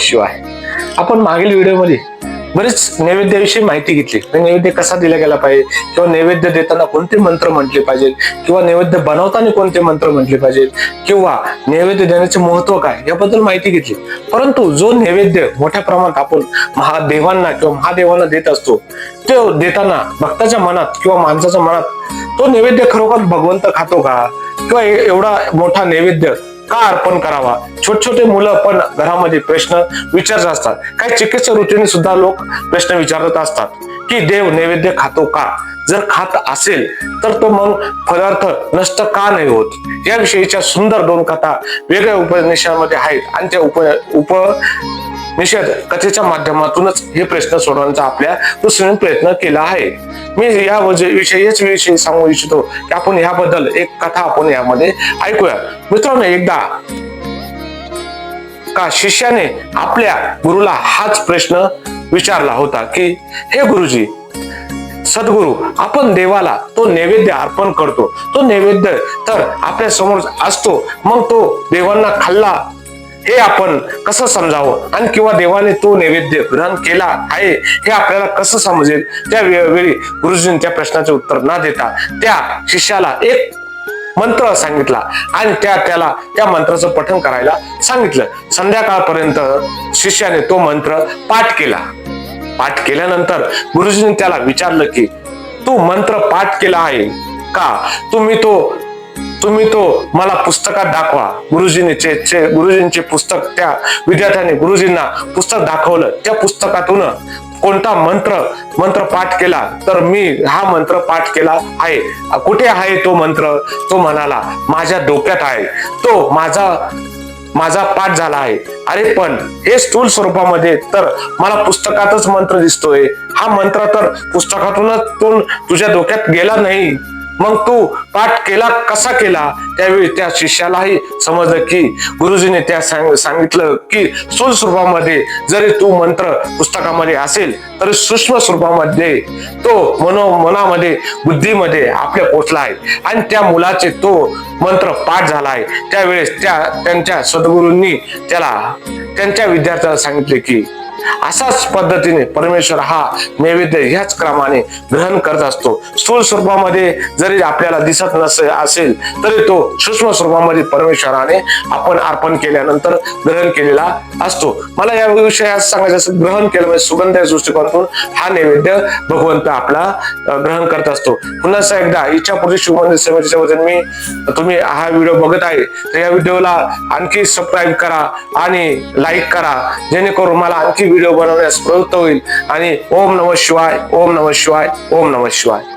शिवाय. आपण मागील व्हिडिओमध्ये बरेच नैवेद्याविषयी माहिती घेतली. म्हणजे नैवेद्य कसा दिला गेला पाहिजे? किंवा नैवेद्य देताना कोणते मंत्र म्हटले पाहिजे किंवा नैवेद्य बनवताना कोणते मंत्र म्हटले पाहिजेत? किंवा नैवेद्य देण्याचे महत्त्व काय? याबद्दल माहिती घेतली. परंतु जो नैवेद्य मोठ्या प्रमाणात आपण महादेवांना किंवा महादेवांना देत असतो तो देताना भक्ताच्या मनात किंवा माणसाच्या मनात तो नैवेद्य खरोखर भगवंत खातो का? किंवा एवढा मोठा नैवेद्य का अर्पण करावा? छोटे छोटे मुलं पण घरामध्ये प्रश्न विचारत असतात. काही चिकित्सा वृत्तीने सुद्धा लोक प्रश्न विचारत असतात की देव नैवेद्य खातो का? जर खात असेल तर तो मग पदार्थ नष्ट का नाही होत? याविषयीच्या सुंदर दोन कथा वेगळ्या उपनिषांमध्ये आहेत आणि त्या उप उप निषेध कथेच्या माध्यमातूनच हे प्रश्न सोडवण्याचा आपल्या दृष्टीने प्रयत्न केला आहे. मी या विषयीच विषयी सांगू इच्छितो की आपण याबद्दल एक कथा आपण यामध्ये ऐकूया. मित्रांनो एकदा का शिष्याने आपल्या गुरुला हाच प्रश्न विचारला होता की हे गुरुजी सद्गुरु आपण देवाला तो नैवेद्य अर्पण करतो. तो नैवेद्य तर आपल्यासमोर असतो. मग तो देवांना खाल्ला हे आपण कसं समजावं? आणि किंवा देवाने तो नैवेद्य ग्रहण केला आहे हे आपल्याला कसं समजेल? त्या वेळी गुरुजींनी त्या प्रश्नाचे उत्तर न देता त्या शिष्याला एक मंत्र सांगितला आणि त्या त्याला त्या मंत्राचं पठण करायला सांगितलं. संध्याकाळपर्यंत शिष्याने तो मंत्र पाठ केला. पाठ केल्यानंतर गुरुजींनी त्याला विचारलं की तू मंत्र पाठ केला आहे का? तुम्ही तो तुम्ही तो मला पुस्तकात दाखवा. गुरुजींचे चे, गुरुजींचे पुस्तक त्या विद्यार्थ्याने गुरुजींना पुस्तक दाखवलं. त्या पुस्तकातून कोणता मंत्र मंत्र पाठ केला तर मी हा मंत्र पाठ केला आहे. कुठे आहे तो मंत्र? तो म्हणाला माझ्या डोक्यात आहे. तो माझा माझा पाठ झाला आहे. अरे पण हे स्थूल स्वरूपामध्ये तर मला पुस्तकातच मंत्र दिसतोय. हा मंत्र तर पुस्तकातूनच तो तुझ्या डोक्यात गेला नाही. मग तू पाठ केला कसा केला? त्यावेळी त्या शिष्यालाही समजलं की गुरुजीने त्या सांग सांगितलं की स्थूल स्वरूपामध्ये जरी तू मंत्र पुस्तकामध्ये असेल तरी सूक्ष्म स्वरूपामध्ये तो मनो मनामध्ये बुद्धीमध्ये आपल्या पोचला आहे. आणि त्या मुलाचे तो मंत्र पाठ झाला आहे. त्यावेळेस त्या त्यांच्या सद्गुरूंनी त्याला त्यांच्या विद्यार्थ्याला सांगितले की असाच पद्धतीने परमेश्वर हा नैवेद्य ह्याच क्रमाने ग्रहण करत असतो. स्थूल स्वरूपामध्ये जरी आपल्याला दिसत नसे असेल तरी तो सूक्ष्म स्वरूपामध्ये परमेश्वराने आपण अर्पण केल्यानंतर ग्रहण केलेला असतो. मला या विषयात सांगायचं असं ग्रहण केलं म्हणजे सुगंध या दृष्टिकोनातून हा नैवेद्य भगवंत आपला ग्रहण करत असतो. पुन्हा एकदा इच्छापूर्वी शिवमंदिर सेवेच्या वतीने मी तुम्ही हा व्हिडिओ बघत आहे तर या व्हिडिओला आणखी सबस्क्राईब करा आणि लाईक करा जेणेकरून मला आणखी व्हिडिओ बनवण्यास प्रवृत्त होईल. आणि ओम नम शिवाय ओम नम शिवाय ओम नम शिवाय.